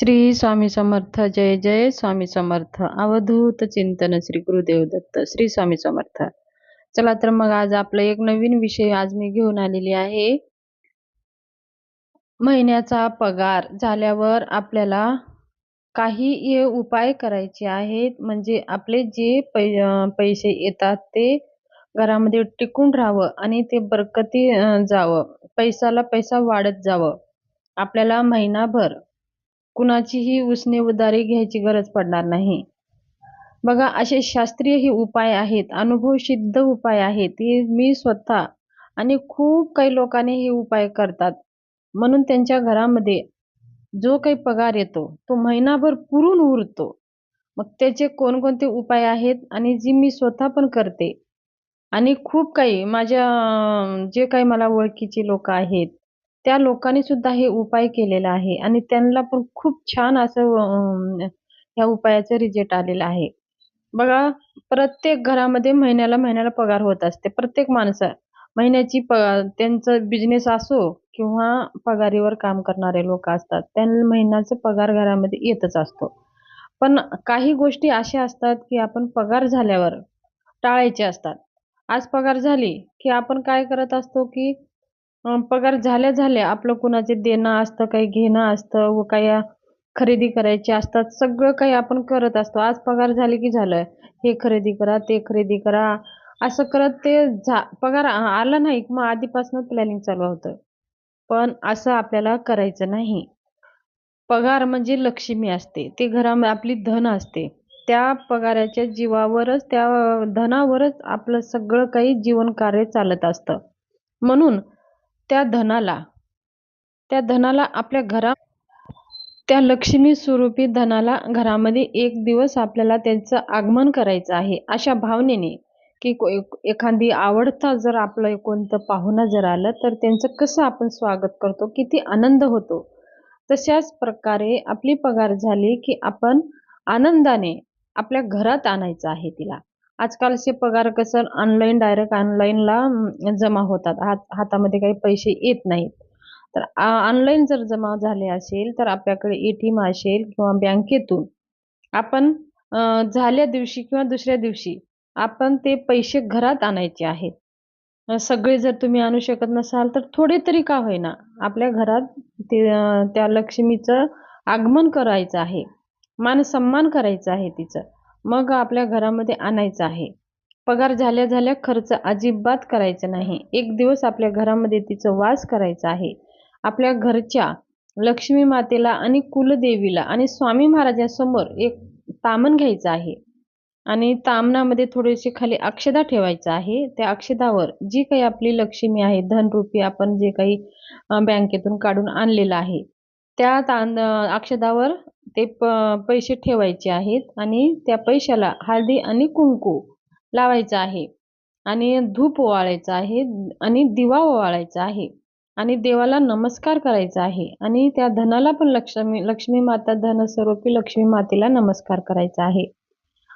श्री स्वामी समर्थ जय जय स्वामी समर्थ. अवधूत चिंतन श्री गुरुदेव दत्त श्री स्वामी समर्थ. चला तर मग आज आपला एक नवीन विषय आज मी घेऊन आलेली आहे. महिन्याचा पगार झाल्यावर आपल्याला काही हे उपाय करायचे आहेत. म्हणजे आपले जे पै पैसे येतात ते घरामध्ये टिकून राहावं आणि ते बरकती जावं. पैसाला पैसा वाढत जावं. आपल्याला महिनाभर कुणाचीही उसने उदारी घ्यायची गरज पडणार नाही. बघा असे शास्त्रीय हे उपाय आहेत अनुभव सिद्ध उपाय आहेत हे मी स्वतः आणि खूप काही लोकांनी हे उपाय करतात. म्हणून त्यांच्या घरामध्ये जो काही पगार येतो तो महिनाभर पुरून उरतो. मग त्याचे कोणकोणते उपाय आहेत आणि जी मी स्वतः पण करते. आणि खूप काही माझ्या जे काही मला ओळखीचे लोक आहेत त्या लोकांनी सुद्धा हे उपाय केलेला आहे. आणि त्यांना पण खूप छान असं ह्या उपायाचं रिझल्ट आलेला आहे. बघा प्रत्येक घरामध्ये महिन्याला महिन्याला पगार होत असते. प्रत्येक माणसं महिन्याची प त्यांचं बिझनेस असो किंवा पगारीवर काम करणारे लोक असतात त्यांना महिन्याचा पगार घरामध्ये येतच असतो. पण काही गोष्टी अशा असतात की आपण पगार झाल्यावर टाळायचे असतात. आज पगार झाली की आपण काय करत असतो की पगार झाल्या झाल्या आपलं कुणाचे देणं असतं काही घेणं असतं व काही खरेदी करायची असतात सगळं काही आपण करत असतो. आज पगार झाले की झालं हे खरेदी करा ते खरेदी करा. असं करत ते झा पगार आला नाही मग आधीपासून प्लॅनिंग चालू होतं. पण असं आपल्याला करायचं नाही. पगार म्हणजे लक्ष्मी असते. ते घरामध्ये आपली धन असते. त्या पगाराच्या जीवावरच त्या धनावरच आपलं सगळं काही जीवन कार्य चालत असतं. म्हणून त्या धनाला त्या धनाला आपल्या घरा त्या लक्ष्मी स्वरूपी धनाला घरामध्ये एक दिवस आपल्याला त्यांचं आगमन करायचं आहे अशा भावनेने की एखादी आवडता जर आपलं कोणतं पाहुणा जर आलं तर त्यांचं कसं आपण स्वागत करतो किती आनंद होतो. तशाच प्रकारे आपली पगार झाली की आपण आनंदाने आपल्या घरात आणायचं आहे तिला. आजकालचे पगार कसं ऑनलाईन डायरेक्ट ऑनलाईनला जमा होतात. हात हातामध्ये काही पैसे येत नाहीत. तर ऑनलाईन जर जमा झाले असेल तर आपल्याकडे ए टी एम असेल किंवा बँकेतून आपण झाल्या दिवशी किंवा दुसऱ्या दिवशी आपण ते पैसे घरात आणायचे आहेत. सगळे जर तुम्ही आणू शकत नसाल तर थोडे तरी का होईना आपल्या घरात ते त्या लक्ष्मीचं आगमन करायचं आहे. मान सन्मान करायचा आहे तिचं. मग आपल्या घरामध्ये आणायचं आहे. पगार झाल्या झाल्या खर्च अजिबात करायचा नाही. एक दिवस आपल्या घरामध्ये तिचं वास करायचा आहे. आपल्या घरच्या लक्ष्मी मातेला आणि कुलदेवीला आणि स्वामी महाराजांसमोर एक तामण घ्यायचं आहे. आणि तामनामध्ये थोडेसे खाली अक्षदा ठेवायचं आहे. त्या अक्षदावर जी काही आपली लक्ष्मी आहे धनरूपी आपण जे काही बँकेतून काढून आणलेलं आहे त्या तान अक्षदावर ते प पैसे ठेवायचे आहेत आणि त्या पैशाला हळदी आणि कुंकू लावायचं आहे. आणि धूप ओवाळायचं आहे आणि दिवा ओवाळायचा आहे. आणि देवाला नमस्कार करायचा आहे. आणि त्या धनाला पण लक्ष्मी लक्ष्मी माता धन स्वरूपी लक्ष्मी मातेला नमस्कार करायचा आहे.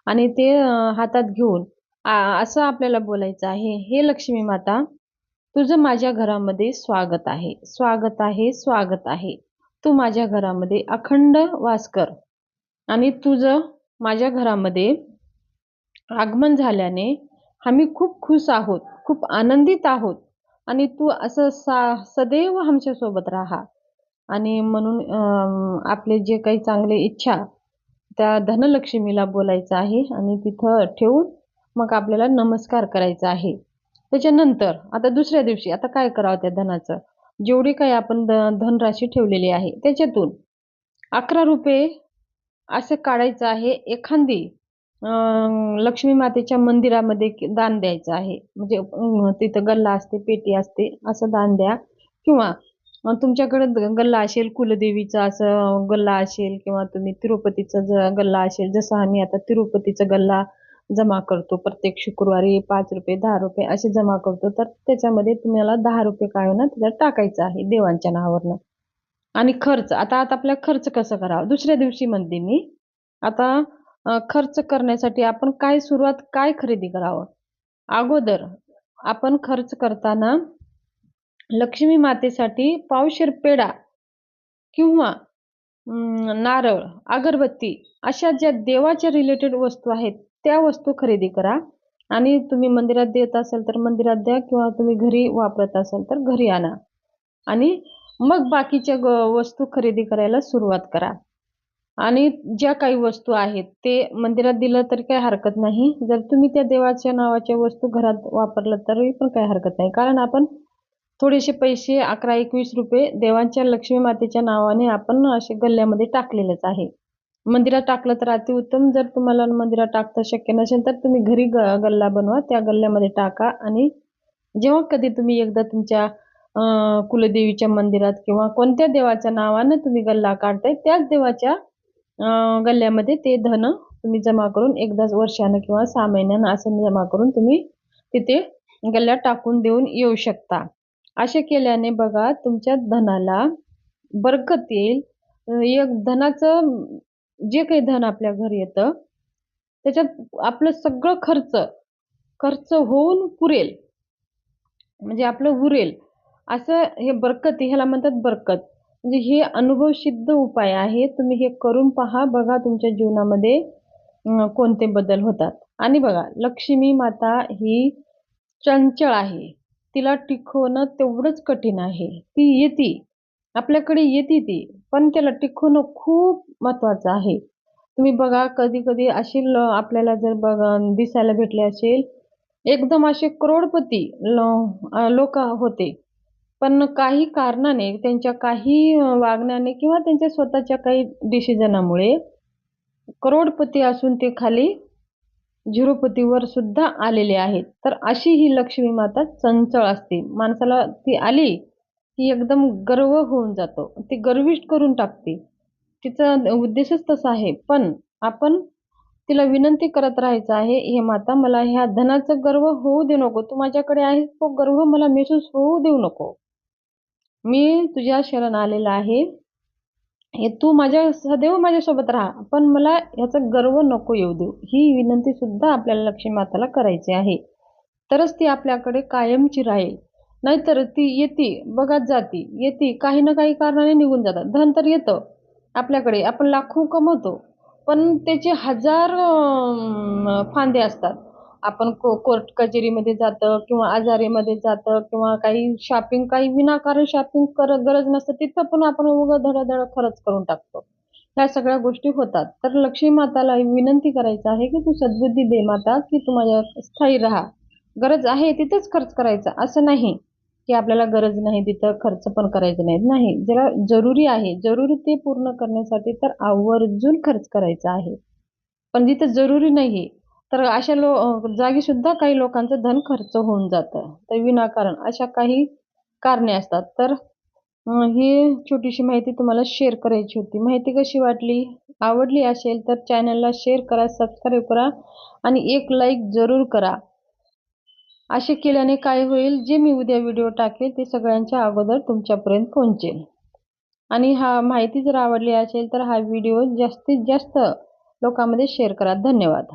आणि ते हातात घेऊन असं आपल्याला बोलायचं आहे हे लक्ष्मी माता तुझं माझ्या घरामध्ये स्वागत आहे. स्वागत आहे स्वागत आहे. तू माझ्या घरामध्ये अखंड वास कर. आणि तुझं माझ्या घरामध्ये आगमन झाल्याने आम्ही खूप खुश आहोत खूप आनंदित आहोत. आणि तू असं सा सदैव आमच्यासोबत राहा. आणि म्हणून आपले जे काही चांगले इच्छा त्या धनलक्ष्मीला बोलायचं आहे आणि तिथं ठेवून मग आपल्याला नमस्कार करायचा आहे. त्याच्यानंतर आता दुसऱ्या दिवशी आता काय करावं त्या धनाचं? जेवढी काही आपण धनराशी ठेवलेली आहे त्याच्यातून अकरा रुपये असं काढायचं आहे. एखादी लक्ष्मी मातेच्या मंदिरामध्ये दान द्यायचं आहे. म्हणजे तिथं गल्ला असते पेटी असते असं दान द्या. किंवा तुमच्याकडे गल्ला असेल कुलदेवीचा असं गल्ला असेल किंवा तुम्ही तिरुपतीचा गल्ला असेल जसं आम्ही आता तिरुपतीचा गल्ला जमा करतो. प्रत्येक शुक्रवारी पाच रुपये दहा रुपये असे जमा करतो. तर त्याच्यामध्ये तुम्हाला दहा रुपये काढून त्याच्यात टाकायचं आहे देवांच्या नावावरनं. आणि खर्च. आता आता आपला खर्च कसं करावं? दुसऱ्या दिवशी म्हणते मी. आता खर्च करण्यासाठी आपण काय सुरुवात काय खरेदी करावं? अगोदर आपण खर्च करताना लक्ष्मी मातेसाठी पावशेर पेढा किंवा नारळ अगरबत्ती अशा ज्या देवाच्या रिलेटेड वस्तू आहेत त्या वस्तू खरेदी करा. आणि तुम्ही मंदिरात देत असाल तर मंदिरात द्या किंवा तुम्ही घरी वापरत असाल तर घरी आणा. आणि मग बाकीच्या वस्तू खरेदी करायला सुरुवात करा. आणि ज्या काही वस्तू आहेत ते मंदिरात दिलं तरी काही हरकत नाही. जर तुम्ही त्या देवाच्या नावाच्या वस्तू घरात वापरलं तरी पण काही हरकत नाही. कारण आपण थोडेसे पैसे अकरा एकवीस रुपये देवांच्या लक्ष्मी मातेच्या नावाने आपण असे गल्ल्यामध्ये टाकलेलेच आहे. मंदिरात टाकलं तर अतिउत्तम. जर तुम्हाला मंदिरात टाकता शक्य नसेल तर तुम्ही घरी ग गल्ला बनवा. त्या गल्ल्यामध्ये टाका आणि जेव्हा कधी तुम्ही एकदा तुमच्या कुलदेवीच्या मंदिरात किंवा कोणत्या देवाच्या नावानं तुम्ही गल्ला काढताय त्याच देवाच्या गल्ल्यामध्ये ते धन तुम्ही जमा करून एकदाच वर्षानं किंवा सहा महिन्यानं असं जमा करून तुम्ही तिथे गल्ल्यात टाकून देऊन येऊ शकता. असे केल्याने बघा तुमच्या धनाला बरकत येईल. एक धनाचं जे काही धन आपल्या घरी येतं त्याच्यात आपलं सगळं खर्च खर्च होऊन पुरेल. म्हणजे आपलं उरेल. असं हे बरकत ह्याला म्हणतात बरकत. म्हणजे हे अनुभव सिद्ध उपाय आहे. तुम्ही हे करून पहा. बघा तुमच्या जीवनामध्ये कोणते बदल होतात. आणि बघा लक्ष्मी माता ही चंचळ आहे. तिला टिकवणं तेवढंच कठीण आहे. ती येते. आपल्याकडे येते ती. पण त्याला टिकवणं खूप महत्वाचं आहे. तुम्ही बघा कधी कधी अशी ल- आपल्याला जर बघा दिसायला भेटले असेल एकदम असे करोडपती लोक होते. पण काही कारणाने त्यांच्या काही वागण्याने किंवा त्यांच्या स्वतःच्या काही डिसिजनामुळे करोडपती असून ते खाली झिरोपतीवर सुद्धा आलेले आहेत. तर अशी ही लक्ष्मी माता चंचळ असते. माणसाला ती आली ती एकदम गर्व होऊन जातो. ती गर्विष्ट करून टाकते. तिचा उद्देशच तसा आहे. पण आपण तिला विनंती करत राहायचं आहे हे माता मला ह्या धनाचं गर्व होऊ देऊ नको. तू माझ्याकडे आहेस तो गर्व मला महसूस होऊ देऊ नको. मी तुझ्या शरण आलेला आहे. हे तू माझ्या सदैव माझ्यासोबत राहा. पण मला ह्याचा गर्व नको येऊ देऊ. ही विनंती सुद्धा आपल्याला लक्ष्मी माताला करायची आहे. तरच ती आपल्याकडे कायमची राहील. नाहीतर ती येते बघत जाती. येते काही ना काही कारणाने निघून जातात. धन तर येतं. आपल्याकडे आपण लाखो कमवतो. पण त्याचे हजार फांदे असतात. आपण को कोर्ट कचेरीमध्ये जातं किंवा आजारीमध्ये जातं किंवा काही शॉपिंग काही विनाकारण शॉपिंग करत गरज नसतं तिथं पण आपण उगं धडाधड खर्च करून टाकतो. ह्या सगळ्या गोष्टी होतात. तर लक्ष्मी माताला विनंती करायचं आहे की तू सद्बुद्धी दे माता की तू माझ्या स्थायी राहा. गरज आहे तिथेच खर्च करायचा असं नाही. की आपल्याला गरज नाही तिथं खर्च पण करायचं नाही नाही जरा जरुरी आहे. जरुरी ते पूर्ण करण्यासाठी तर आवर्जून खर्च करायचा आहे. पण जिथं जरुरी नाही तर अशा लो जागीसुद्धा जागी सुद्धा काही लोकांचं धन खर्च होऊन जातं. तर विनाकारण अशा काही कारणे असतात. तर ही छोटीशी माहिती तुम्हाला शेअर करायची होती. माहिती कशी वाटली? आवडली असेल तर चॅनलला शेअर करा सबस्क्राईब करा आणि एक लाईक जरूर करा. असे केल्याने काय होईल? जे मी उद्या व्हिडिओ टाकेल ते सगळ्यांच्या अगोदर तुमच्यापर्यंत पोहोचेल. आणि हा माहिती जर आवडली असेल तर हा व्हिडिओ जास्तीत जास्त लोकांमध्ये शेअर करा. धन्यवाद.